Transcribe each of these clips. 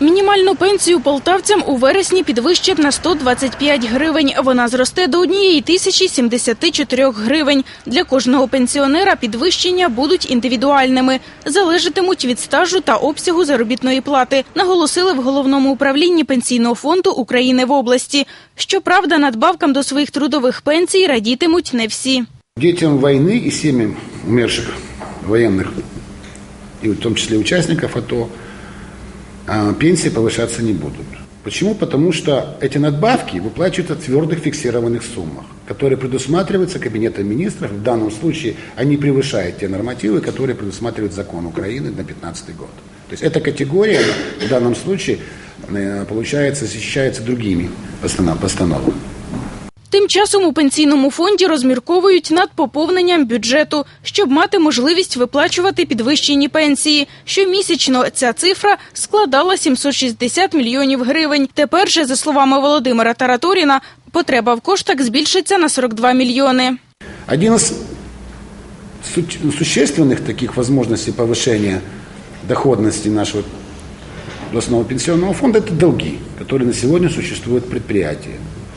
Мінімальну пенсію полтавцям у вересні підвищать на 125 гривень. Вона зросте до однієї тисячі 74 гривень. Для кожного пенсіонера підвищення будуть індивідуальними, залежатимуть від стажу та обсягу заробітної плати. Наголосили в головному управлінні пенсійного фонду України в області. Щоправда, надбавкам до своїх трудових пенсій радітимуть не всі. Детям войны и семьям умерших военных, и в том числе участников АТО, пенсии повышаться не будут. Почему? Потому что эти надбавки выплачиваются в твердых фиксированных суммах, которые предусматриваются Кабинетом министров. В данном случае они превышают те нормативы, которые предусматривает закон Украины на 2015 год. То есть эта категория в данном случае, э, получается, защищается другими постанов- постановами. Тим часом у пенсійному фонді розмірковують над поповненням бюджету, щоб мати можливість виплачувати підвищені пенсії. Щомісячно ця цифра складала 760 мільйонів гривень. Тепер же, за словами Володимира Тараторіна, потреба в коштах збільшиться на 42 мільйони. Один из су- существенных таких возможностей повышения доходности нашего областного пенсионного фонда – это долги, которые на сегодня существуют в предприятии.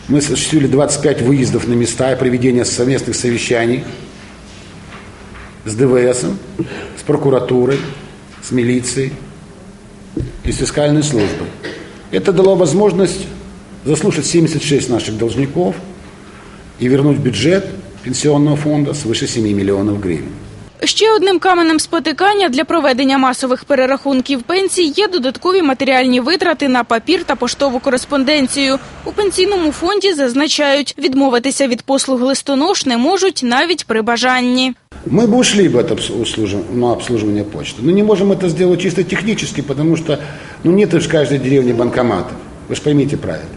Мы осуществили 25 выездов на места и проведение совместных совещаний с ДВС, с прокуратурой, с милицией и с фискальной службой. Это дало возможность заслушать 76 наших должников и вернуть бюджет пенсионного фонда свыше 7 миллионов гривен. Ще одним каменем спотикання для проведення масових перерахунків пенсій є додаткові матеріальні витрати на папір та поштову кореспонденцію. У пенсійному фонді зазначають, відмовитися від послуг листонож не можуть навіть при бажанні. Мы бы ушли бы от обс- услужи- на обслуживание почты, но не можем это сделать чисто технически, потому что ну, нет в каждой деревне банкоматов. Вы же поймите правильно.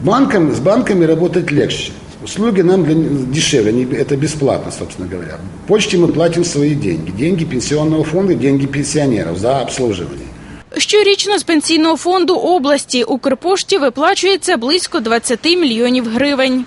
Банкам, с банками работать легче. Услуги нам для, дешевле, они- это бесплатно, собственно говоря. Почте мы платим свои деньги. Деньги пенсионного фонда, деньги пенсионеров за обслуживание. Щорічно з пенсійного фонду області Укрпошті виплачується близько 20 мільйонів гривень.